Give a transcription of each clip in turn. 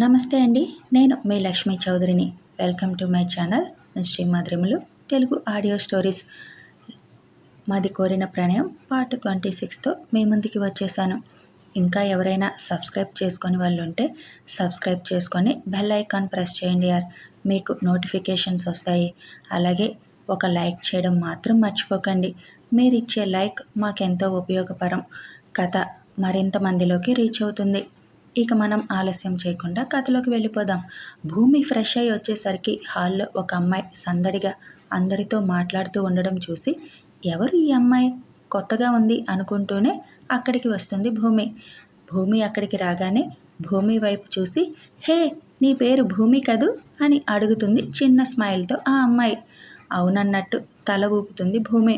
నమస్తే అండి నేను మీ Lakshmi చౌదరిని. Welcome to my channel mystery మాధురిములు Telugu audio stories మాది కోరిన ప్రణయం పార్ట్ ట్వంటీ సిక్స్తో మీ ముందుకి వచ్చేసాను. ఇంకా ఎవరైనా సబ్స్క్రైబ్ చేసుకొని వాళ్ళు ఉంటే సబ్స్క్రైబ్ చేసుకొని బెల్ ఐకాన్ ప్రెస్ చేయండి యార్. మీకు నోటిఫికేషన్స్ వస్తాయి. అలాగే ఒక లైక్ చేయడం మాత్రం మర్చిపోకండి. మీరు ఇచ్చే లైక్ మాకెంతో ఉపయోగపరం. కథ మరింత మందిలోకి రీచ్ అవుతుంది. ఇక మనం ఆలస్యం చేయకుండా కథలోకి వెళ్ళిపోదాం. భూమి ఫ్రెష్ అయ్యి వచ్చేసరికి హాల్లో ఒక అమ్మాయి సందడిగా అందరితో మాట్లాడుతూ ఉండడం చూసి ఎవరు ఈ అమ్మాయి? కొత్తగా ఉంది అనుకుంటూనే అక్కడికి వస్తుంది భూమి. భూమి అక్కడికి రాగానే భూమి వైపు చూసి హే నీ పేరు భూమి కదూ? అని అడుగుతుంది చిన్న స్మైల్తో ఆ అమ్మాయి. అవునన్నట్టు తల ఊపుతుంది భూమి.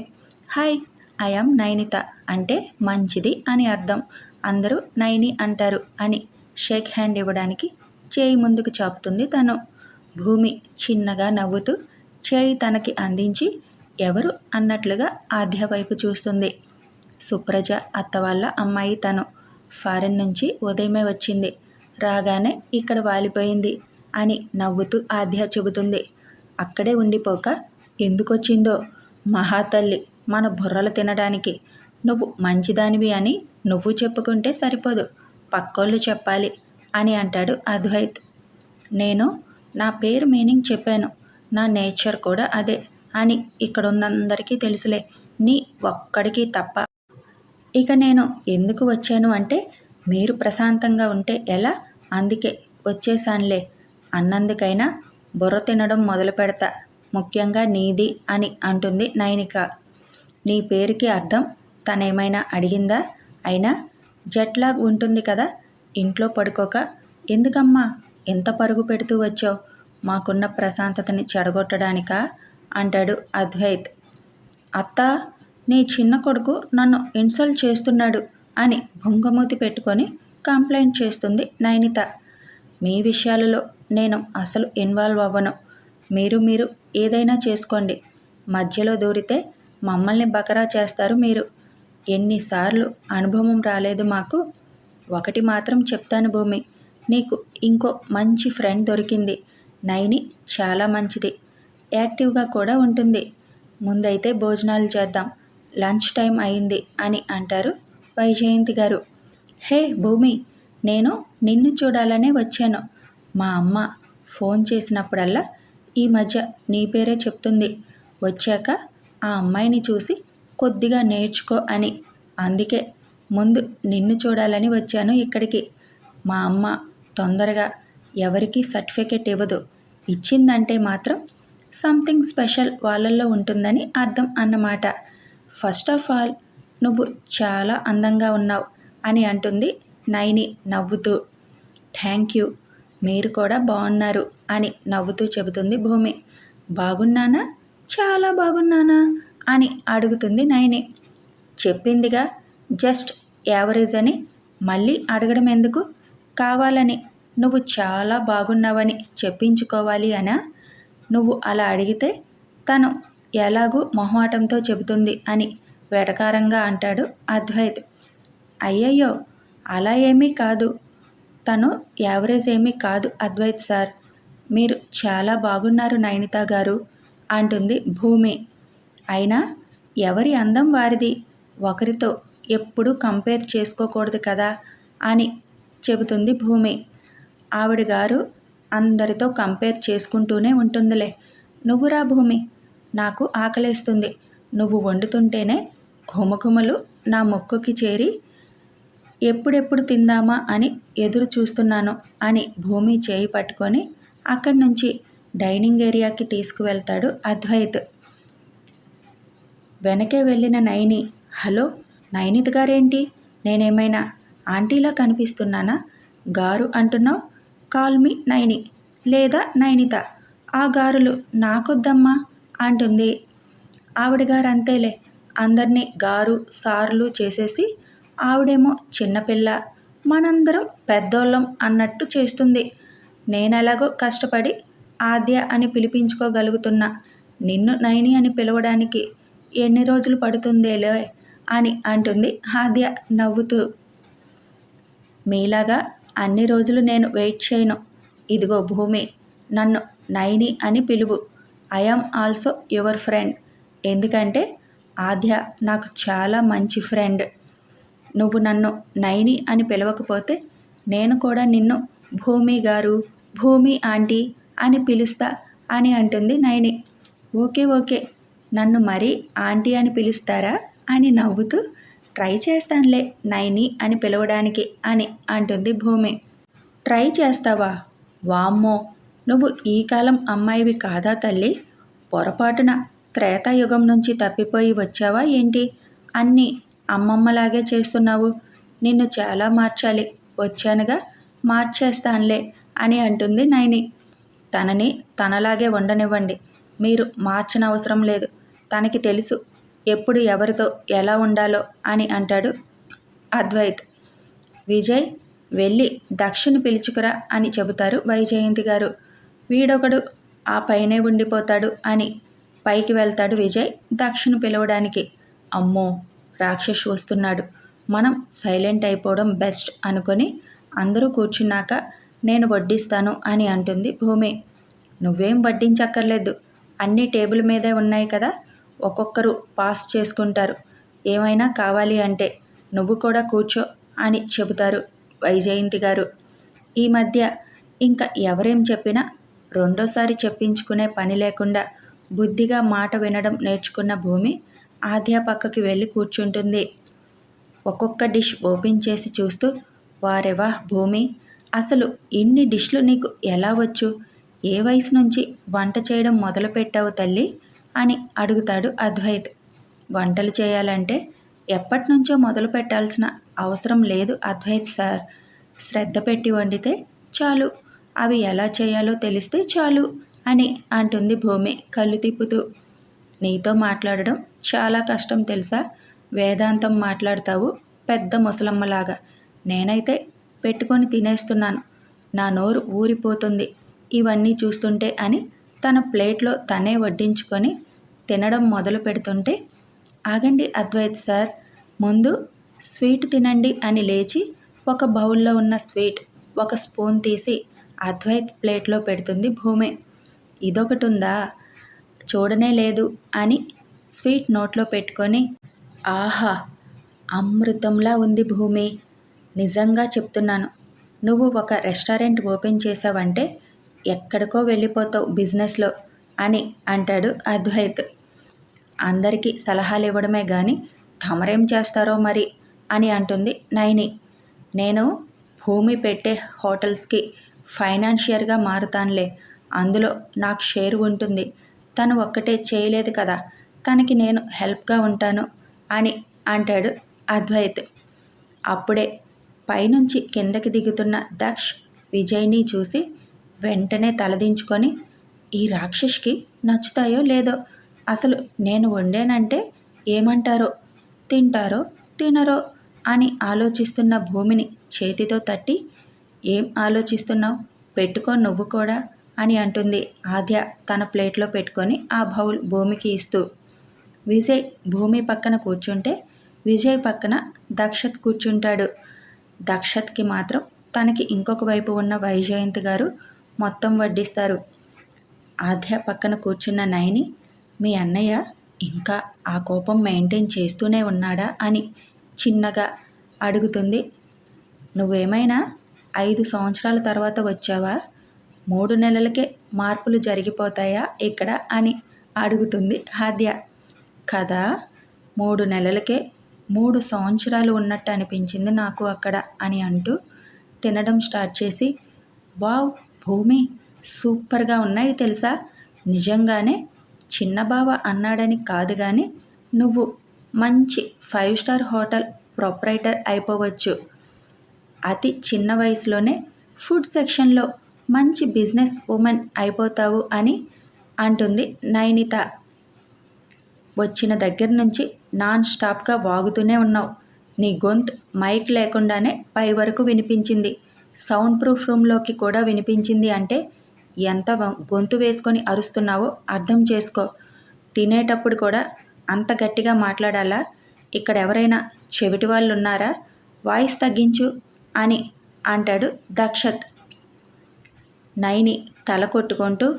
హాయ్ ఐఎమ్ నైనిత అంటే మంచిది అని అర్థం. అందరూ నైని అంటారు అని షేక్ హ్యాండ్ ఇవ్వడానికి చేయి ముందుకు చాపుతుంది. తను భూమి చిన్నగా నవ్వుతూ చేయి తనకి అందించి ఎవరు అన్నట్లుగా ఆద్య వైపు చూస్తుంది. సుప్రజ అత్త వాళ్ళ అమ్మాయి తను ఫారెన్ నుంచి ఉదయమే వచ్చింది. రాగానే ఇక్కడ వాలిపోయింది అని నవ్వుతూ ఆద్య చెబుతుంది. అక్కడే ఉండిపోక ఎందుకొచ్చిందో మహాతల్లి మన బుర్రలు తినడానికి. నువ్వు మంచిదానివి అని నువ్వు చెప్పుకుంటే సరిపోదు. పక్కోళ్ళు చెప్పాలి అని అంటాడు అద్వైత్. నేను నా పేరు మీనింగ్ చెప్పాను నా నేచర్ కూడా అదే అని ఇక్కడ ఉన్నందరికీ తెలుసులే నీ ఒక్కడికి తప్ప. ఇక నేను ఎందుకు వచ్చాను అంటే మీరు ప్రశాంతంగా ఉంటే ఎలా? అందుకే వచ్చేసానులే అన్నందుకైనా బుర్ర తినడం మొదలు పెడతా ముఖ్యంగా నీది అని అంటుంది నైనిక. నీ పేరుకి అర్థం తనేమైనా అడిగిందా? అయినా జట్లాగ్ ఉంటుంది కదా ఇంట్లో పడుకోక ఎందుకమ్మా ఎంత పరుగు పెడుతూ వచ్చావు? మాకున్న ప్రశాంతతని చెడగొట్టడానికా? అంటాడు అద్వైత్. అత్త నీ చిన్న కొడుకు నన్ను ఇన్సల్ట్ చేస్తున్నాడు అని భుంగమూతి పెట్టుకొని కంప్లైంట్ చేస్తుంది నైనిత. మీ విషయాలలో నేను అసలు ఇన్వాల్వ్ అవ్వను. మీరు మీరు ఏదైనా చేసుకోండి. మధ్యలో దూరితే మమ్మల్ని బకరా చేస్తారు మీరు. ఎన్నిసార్లు అనుభవం రాలేదు మాకు. ఒకటి మాత్రం చెప్తాను భూమి నీకు ఇంకో మంచి ఫ్రెండ్ దొరికింది. నైని చాలా మంచిది యాక్టివ్గా కూడా ఉంటుంది. ముందైతే భోజనాలు చేద్దాం లంచ్ టైం అయింది అని అంటారు వైజయంతి గారు. హే భూమి నేను నిన్ను చూడాలనే వచ్చాను. మా అమ్మ ఫోన్ చేసినప్పుడల్లా ఈ మధ్య నీ పేరే చెప్తుంది. వచ్చాక ఆ అమ్మాయిని చూసి కొద్దిగా నేర్చుకో అని. అందుకే ముందు నిన్ను చూడాలని వచ్చాను ఇక్కడికి. మా అమ్మ తొందరగా ఎవరికి సర్టిఫికెట్ ఇవ్వదు. ఇచ్చిందంటే మాత్రం సంథింగ్ స్పెషల్ వాళ్ళల్లో ఉంటుందని అర్థం అన్నమాట. ఫస్ట్ ఆఫ్ ఆల్ నువ్వు చాలా అందంగా ఉన్నావు అని అంటుంది నైని నవ్వుతూ. థ్యాంక్ యూ మీరు కూడా బాగున్నారు అని నవ్వుతూ చెబుతుంది భూమి. బాగున్నానా? చాలా బాగున్నానా? అని అడుగుతుంది నయని. చెప్పిందిగా జస్ట్ యావరేజ్ అని. మళ్ళీ అడగడం ఎందుకు? కావాలని. నువ్వు చాలా బాగున్నావని చెప్పించుకోవాలి అనా? నువ్వు అలా అడిగితే తను ఎలాగూ మొహమాటంతో చెబుతుంది అని వెటకారంగా అంటాడు అద్వైత్. అయ్యయ్యో అలా ఏమీ కాదు. తను యావరేజ్ ఏమీ కాదు అద్వైత్ సార్. మీరు చాలా బాగున్నారు నయనిత గారు అంటుంది భూమి. అయినా ఎవరి అందం వారిది? ఒకరితో ఎప్పుడు కంపేర్ చేసుకోకూడదు కదా? అని చెబుతుంది భూమి. ఆవిడ గారు అందరితో కంపేర్ చేసుకుంటూనే ఉంటుందిలే. నువ్వురా భూమి. నాకు ఆకలేస్తుంది. నువ్వు వండుతుంటేనే ఘుమఘుమలు నా మొక్కుకి చేరి ఎప్పుడెప్పుడు తిందామా అని ఎదురు చూస్తున్నాను అని భూమి చేయి పట్టుకొని అక్కడి నుంచి డైనింగ్ ఏరియాకి తీసుకువెళ్తాడు అద్వైత్. వెనకే వెళ్ళిన నైని హలో నయనిత్ గారేంటి? నేనేమైనా ఆంటీలా కనిపిస్తున్నానా? గారు అంటున్నావు? కాల్ మీ నైని లేదా నైనిత? ఆ గారులు నాకొద్దమ్మా అంటుంది. ఆవిడ గారు అంతేలే అందరినీ గారు సార్లు చేసేసి ఆవిడేమో చిన్నపిల్ల మనందరం పెద్దోళ్ళం అన్నట్టు చేస్తుంది. నేనెలాగో కష్టపడి ఆద్య అని పిలిపించుకోగలుగుతున్నా నిన్ను నైని అని పిలవడానికి ఎన్ని రోజులు పడుతుందేలే అని అంటుంది ఆద్య నవ్వుతూ. మీలాగా అన్ని రోజులు నేను వెయిట్ చేయను. ఇదిగో భూమి నన్ను నైని అని పిలువు. I am also your friend. ఎందుకంటే ఆద్య నాకు చాలా మంచి ఫ్రెండ్. నువ్వు నన్ను నైని అని పిలవకపోతే నేను కూడా నిన్ను భూమి గారు భూమి ఆంటీ అని పిలుస్తా అని అంటుంది నైని. ఓకే ఓకే నన్ను మరీ ఆంటీ అని పిలుస్తారా? అని నవ్వుతూ ట్రై చేస్తానులే నైని అని పిలవడానికి అని అంటుంది భూమి. ట్రై చేస్తావా? వామ్మో! నువ్వు ఈ కాలం అమ్మాయివి కాదా తల్లి? పొరపాటున త్రేతాయుగం నుంచి తప్పిపోయి వచ్చావా ఏంటి? అన్నీ అమ్మమ్మలాగే చేస్తున్నావు. నిన్ను చాలా మార్చాలి. వచ్చానుగా మార్చేస్తానులే అని అంటుంది నైని. తనని తనలాగే ఉండనివ్వండి మీరు మార్చనవసరం లేదు. తనకి తెలుసు. ఎప్పుడు ఎవరితో ఎలా ఉండాలో అని అంటాడు అద్వైత్. విజయ్ వెళ్ళి దక్షిణ పిలుచుకురా అని చెబుతారు వైజయంతి గారు. వీడొకడు ఆ పైనే ఉండిపోతాడు అని పైకి వెళ్తాడు విజయ్ దక్షిణ పిలవడానికి. అమ్మో! రాక్షస్ వస్తున్నాడు. మనం సైలెంట్ అయిపోవడం బెస్ట్ అనుకొని అందరూ కూర్చున్నాక నేను వడ్డిస్తాను అని అంటుంది భూమి. నువ్వేం వడ్డించక్కర్లేదు. అన్ని టేబుల్ మీదే ఉన్నాయి కదా. ఒక్కొక్కరు పాస్ చేసుకుంటారు. ఏమైనా కావాలి అంటే నువ్వు కూడా కూర్చో అని చెబుతారు వైజయంతి గారు. ఈ మధ్య ఇంకా ఎవరేం చెప్పినా రెండోసారి చెప్పించుకునే పని లేకుండా బుద్ధిగా మాట వినడం నేర్చుకున్న భూమి ఆద్య పక్కకి వెళ్ళి కూర్చుంటుంది. ఒక్కొక్క డిష్ ఓపెన్ చేసి చూస్తూ వారెవా భూమి అసలు ఇన్ని డిష్లు నీకు ఎలా వచ్చు? ఏ వయసు నుంచి వంట చేయడం మొదలుపెట్టావు తల్లి? అని అడుగుతాడు అద్వైత్. వంటలు చేయాలంటే ఎప్పటి నుంచో మొదలు పెట్టాల్సిన అవసరం లేదు అద్వైత్ సార్. శ్రద్ధ పెట్టి వండితే చాలు. అవి ఎలా చేయాలో తెలిస్తే చాలు అని అంటుంది భూమి కళ్ళు తిప్పుతూ. నీతో మాట్లాడడం చాలా కష్టం తెలుసా? వేదాంతం మాట్లాడతావు పెద్ద ముసలమ్మలాగా. నేనైతే పెట్టుకొని తినేస్తున్నాను. నా నోరు ఊరిపోతుంది. ఇవన్నీ చూస్తుంటే అని తన ప్లేట్లో తనే వడ్డించుకొని తినడం మొదలు పెడుతుంటే ఆగండి అద్వైత్ సార్ ముందు స్వీట్ తినండి అని లేచి ఒక బౌల్లో ఉన్న స్వీట్ ఒక స్పూన్ తీసి అద్వైత్ ప్లేట్లో పెడుతుంది భూమి. ఇదొకటి ఉందా చూడనే లేదు అని స్వీట్ నోట్లో పెట్టుకొని ఆహా అమృతంలా ఉంది భూమి. నిజంగా చెప్తున్నాను. నువ్వు ఒక రెస్టారెంట్ ఓపెన్ చేసావంటే ఎక్కడికో వెళ్ళిపోతావు బిజినెస్లో అని అంటాడు అద్వైత్. అందరికీ సలహాలు ఇవ్వడమే కానీ తమరేం చేస్తారో మరి అని అంటుంది నైని. నేను భూమి పెట్టే హోటల్స్కి ఫైనాన్షియర్గా మారుతానులే అందులో నాకు షేర్ ఉంటుంది తను ఒక్కటే చేయలేదు కదా తనకి నేను హెల్ప్గా ఉంటాను అని అంటాడు అద్వైత్. అప్పుడే పైనుంచి కిందకి దిగుతున్న దక్ష్ విజయ్ని చూసి వెంటనే తలదించుకొని ఈ రాక్షస్కి నచ్చుతాయో లేదో? అసలు నేను వండానంటే ఏమంటారో? తింటారో? తినరో? అని ఆలోచిస్తున్న భూమిని చేతితో తట్టి ఏం ఆలోచిస్తున్నావు? పెట్టుకో నువ్వు కూడా అని అంటుంది ఆద్య తన ప్లేట్లో పెట్టుకొని ఆ బౌల్ భూమికి ఇస్తూ. విజయ్ భూమి పక్కన కూర్చుంటే విజయ్ పక్కన దక్షత్ కూర్చుంటాడు. దక్షత్కి మాత్రం తనకి ఇంకొక వైపు ఉన్న వైజయంతి గారు మొత్తం వడ్డిస్తారు. ఆద్య పక్కన కూర్చున్న నయని మీ అన్నయ్య ఇంకా ఆ కోపం మెయింటైన్ చేస్తూనే ఉన్నాడా? అని చిన్నగా అడుగుతుంది. నువ్వేమైనా ఐదు సంవత్సరాల తర్వాత వచ్చావా? మూడు నెలలకే మార్పులు జరిగిపోతాయా ఇక్కడ? అని అడుగుతుంది హాద్య కదా మూడు నెలలకే మూడు సంవత్సరాలు ఉన్నట్టు అనిపించింది నాకు అక్కడ అని అంటూ తినడం స్టార్ట్ చేసి వావ్ భూమి సూపర్గా ఉన్నాయి తెలుసా? నిజంగానే చిన్న బావ అన్నాడని కాదు కానీ నువ్వు మంచి ఫైవ్ స్టార్ హోటల్ ప్రొపరైటర్ అయిపోవచ్చు. అతి చిన్న వయసులోనే ఫుడ్ సెక్షన్లో మంచి బిజినెస్ ఉమెన్ అయిపోతావు అని అంటుంది నైనిత. వచ్చిన దగ్గర నుంచి నాన్ స్టాప్గా వాగుతూనే ఉన్నావు. నీ గొంతు మైక్ లేకుండానే పై వరకు వినిపించింది. సౌండ్ ప్రూఫ్ రూమ్లోకి కూడా వినిపించింది అంటే ఎంత గొంతు వేసుకొని అరుస్తున్నావో అర్థం చేసుకో. తినేటప్పుడు కూడా అంత గట్టిగా మాట్లాడాలా? ఇక్కడ ఎవరైనా చెవిటి వాళ్ళు ఉన్నారా వాయిస్ తగ్గించు అని అంటాడు దక్షత్. నైని తల కొట్టుకుంటూ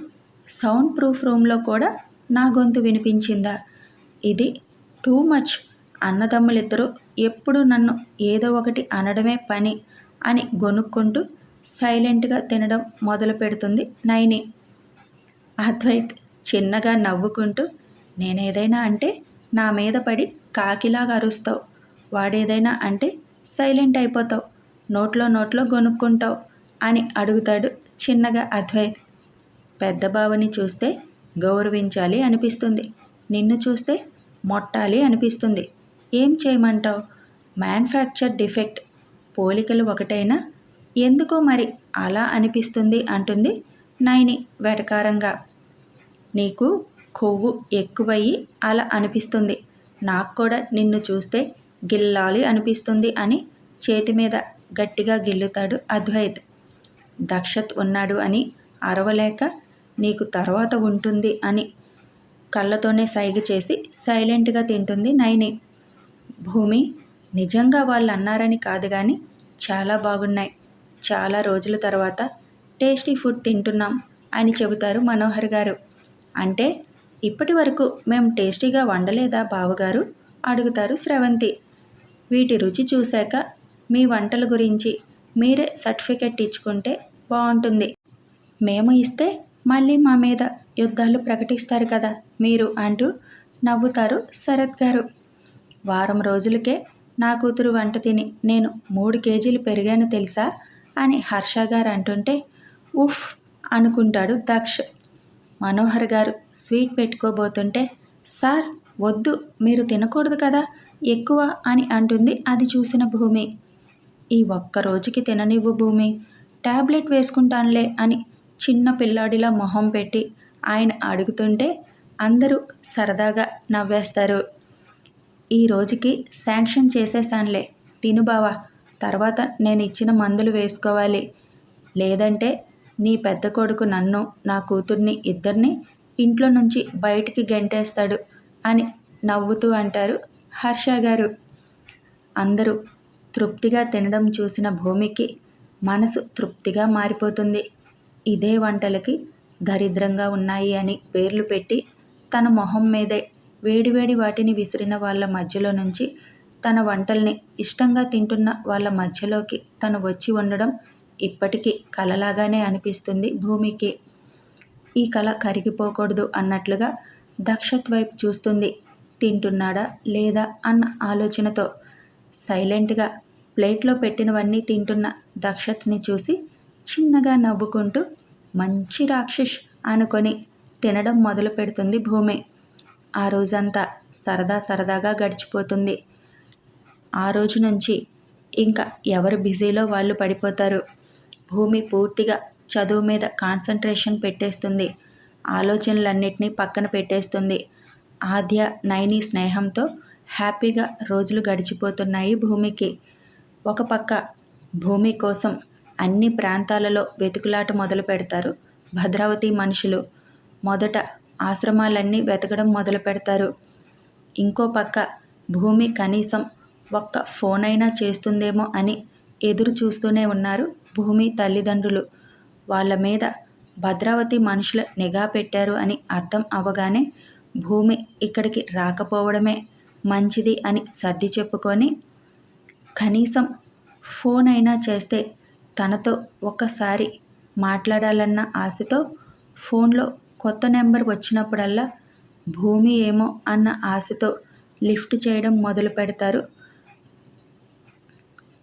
సౌండ్ ప్రూఫ్ రూమ్లో కూడా నా గొంతు వినిపించిందా? ఇది టూ మచ్. అన్నదమ్ములిద్దరూ ఎప్పుడు నన్ను ఏదో ఒకటి అనడమే పని. అని గొనుక్కుంటూ సైలెంట్గా తినడం మొదలు పెడుతుంది నైని. అద్వైత్ చిన్నగా నవ్వుకుంటూ నేనేదైనా అంటే నా మీద పడి కాకిలాగా అరుస్తావు. వాడేదైనా అంటే సైలెంట్ అయిపోతావు. నోట్లో నోట్లో గొనుక్కుంటావు అని అడుగుతాడు చిన్నగా అద్వైత్. పెద్ద బావని చూస్తే గౌరవించాలి అనిపిస్తుంది. నిన్ను చూస్తే మొట్టాలి అనిపిస్తుంది. ఏం చేయమంటావు? మ్యానుఫ్యాక్చర్ డిఫెక్ట్ పోలికలు ఒకటైనా? ఎందుకో మరి అలా అనిపిస్తుంది అంటుంది నైని వెటకారంగా. నీకు కొవ్వు ఎక్కువయ్యి అలా అనిపిస్తుంది. నాకు కూడా నిన్ను చూస్తే గిల్లాలి అనిపిస్తుంది అని చేతి మీద గట్టిగా గిల్లుతాడు అద్వైత్. దక్షత్ ఉన్నాడు అని అరవలేక నీకు తర్వాత ఉంటుంది అని కళ్ళతోనే సైగ చేసి సైలెంట్గా తింటుంది నైని. భూమి నిజంగా వాళ్ళు అన్నారని కాదు కానీ చాలా బాగున్నాయి. చాలా రోజుల తర్వాత టేస్టీ ఫుడ్ తింటున్నాం అని చెబుతారు మనోహర్ గారు. అంటే ఇప్పటి వరకు మేము టేస్టీగా వండలేదా బావగారు? అడుగుతారు స్రవంతి. వీటి రుచి చూశాక మీ వంటల గురించి మీరే సర్టిఫికెట్ ఇచ్చుకుంటే బాగుంటుంది మేము ఇస్తే మళ్ళీ మా మీద యుద్ధాలు ప్రకటిస్తారు కదా మీరు అంటూ నవ్వుతారు శరత్ గారు. వారం రోజులకే నా కూతురు వంట తిని నేను మూడు కేజీలు పెరిగాను తెలుసా? అని హర్ష గారు అంటుంటే ఉఫ్ అనుకుంటాడు దక్ష్. మనోహర్ గారు స్వీట్ పెట్టుకోబోతుంటే సార్ వద్దు మీరు తినకూడదు కదా ఎక్కువ అని అంటుంది అది చూసిన భూమి. ఈ ఒక్క రోజుకి తిననివ్వు భూమి ట్యాబ్లెట్ వేసుకుంటానులే అని చిన్న పిల్లాడిలా మొహం పెట్టి ఆయన అడుగుతుంటే అందరూ సరదాగా నవ్వేస్తారు. ఈ రోజుకి శాంక్షన్ చేసేసానులే తిను బావా తర్వాత నేను ఇచ్చిన మందులు వేసుకోవాలి. లేదంటే నీ పెద్ద కొడుకు నన్ను నా కూతుర్ని ఇద్దరిని ఇంట్లో నుంచి బయటికి గెంటేస్తాడు అని నవ్వుతూ అంటారు హర్ష గారు. అందరూ తృప్తిగా తినడం చూసిన భూమికి మనసు తృప్తిగా మారిపోతుంది. ఇదే వంటలకి దరిద్రంగా ఉన్నాయి అని పేర్లు పెట్టి తన మొహం మీదే వేడివేడి వాటిని విసిరిన వాళ్ళ మధ్యలో నుంచి తన వంటల్ని ఇష్టంగా తింటున్న వాళ్ళ మధ్యలోకి తను వచ్చి ఉండడం ఇప్పటికీ కలలాగానే అనిపిస్తుంది భూమికి. ఈ కళ కరిగిపోకూడదు అన్నట్లుగా దక్షత్ వైపు చూస్తుంది. తింటున్నాడా లేదా అన్న ఆలోచనతో సైలెంట్గా ప్లేట్లో పెట్టినవన్నీ తింటున్న దక్షత్ని చూసి చిన్నగా నవ్వుకుంటూ మంచి రాక్షస్ అనుకొని తినడం మొదలు పెడుతుంది భూమి. ఆ రోజంతా సరదా సరదాగా గడిచిపోతుంది. ఆ రోజు నుంచి ఇంకా ఎవరు బిజీలో వాళ్ళు పడిపోతారు. భూమి పూర్తిగా చదువు మీద కాన్సన్ట్రేషన్ పెట్టేస్తుంది. ఆలోచనలన్నిటినీ పక్కన పెట్టేస్తుంది. ఆద్య నైని స్నేహంతో హ్యాపీగా రోజులు గడిచిపోతున్నాయి భూమికి. ఒక పక్క భూమి కోసం అన్ని ప్రాంతాలలో వెతుకులాట మొదలు పెడతారు భద్రావతి మనుషులు. మొదట ఆశ్రమాలన్నీ వెతకడం మొదలు పెడతారు. ఇంకో పక్క భూమి కనీసం ఒక్క ఫోన్ అయినా చేస్తుందేమో అని ఎదురు చూస్తూనే ఉన్నారు భూమి తల్లిదండ్రులు. వాళ్ళ మీద భద్రావతి మనుషుల నిఘా పెట్టారు అని అర్థం అవగానే భూమి ఇక్కడికి రాకపోవడమే మంచిది అని సర్ది చెప్పుకొని కనీసం ఫోన్ అయినా చేస్తే తనతో ఒక్కసారి మాట్లాడాలన్న ఆశతో ఫోన్లో కొత్త నెంబర్ వచ్చినప్పుడల్లా భూమి ఏమో అన్న ఆశతో లిఫ్ట్ చేయడం మొదలు పెడతారు.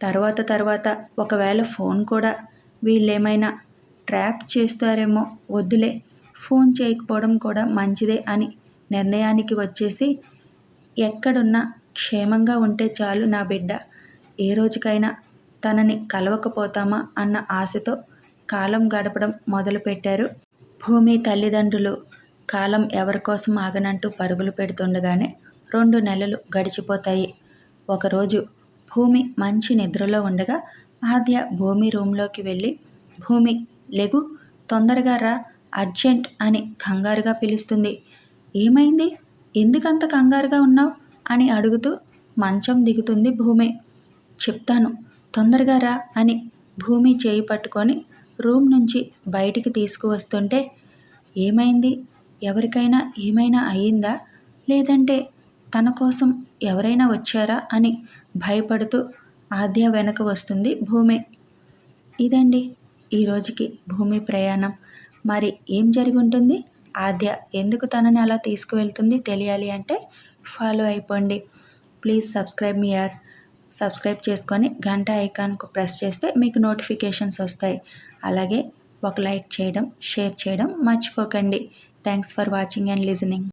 తర్వాత తర్వాత ఒకవేళ ఫోన్ కూడా వీళ్ళేమైనా ట్రాప్ చేస్తారేమో వద్దులే ఫోన్ చేయకపోవడం కూడా మంచిదే అని నిర్ణయానికి వచ్చేసి ఎక్కడున్నా క్షేమంగా ఉంటే చాలు నా బిడ్డ. ఏ రోజుకైనా తనని కలవకపోతామా అన్న ఆశతో కాలం గడపడం మొదలుపెట్టారు. భూమి తల్లిదండ్రులు కాలం ఎవరికోసం ఆగనంటూ పరుగులు పెడుతుండగానే రెండు నెలలు గడిచిపోతాయి. ఒకరోజు భూమి మంచి నిద్రలో ఉండగా ఆద్య భూమి రూమ్లోకి వెళ్ళి భూమి లెగు తొందరగా రా అర్జెంట్ అని కంగారుగా పిలుస్తుంది. ఏమైంది? ఎందుకంత కంగారుగా ఉన్నావు? అని అడుగుతూ మంచం దిగుతుంది భూమి. చెప్తాను తొందరగా రా అని భూమి చేయి పట్టుకొని రూమ్ నుంచి బయటికి తీసుకువస్తుంటే ఏమైంది? ఎవరికైనా ఏమైనా అయ్యిందా? లేదంటే తన కోసం ఎవరైనా వచ్చారా? అని భయపడుతూ ఆద్య వెనక వస్తుంది భూమి. ఇదండి ఈరోజుకి భూమి ప్రయాణం. మరి ఏం జరిగి ఉంటుంది? ఆద్య ఎందుకు తనని అలా తీసుకువెళ్తుంది తెలియాలి అంటే ఫాలో అయిపోండి. ప్లీజ్ సబ్స్క్రైబ్ మీ యార్ సబ్స్క్రైబ్ చేసుకొని గంట ఐకాన్కు ప్రెస్ చేస్తే మీకు నోటిఫికేషన్స్ వస్తాయి. అలాగే ఒక లైక్ చేయడం షేర్ చేయడం మర్చిపోకండి. Thanks for watching and listening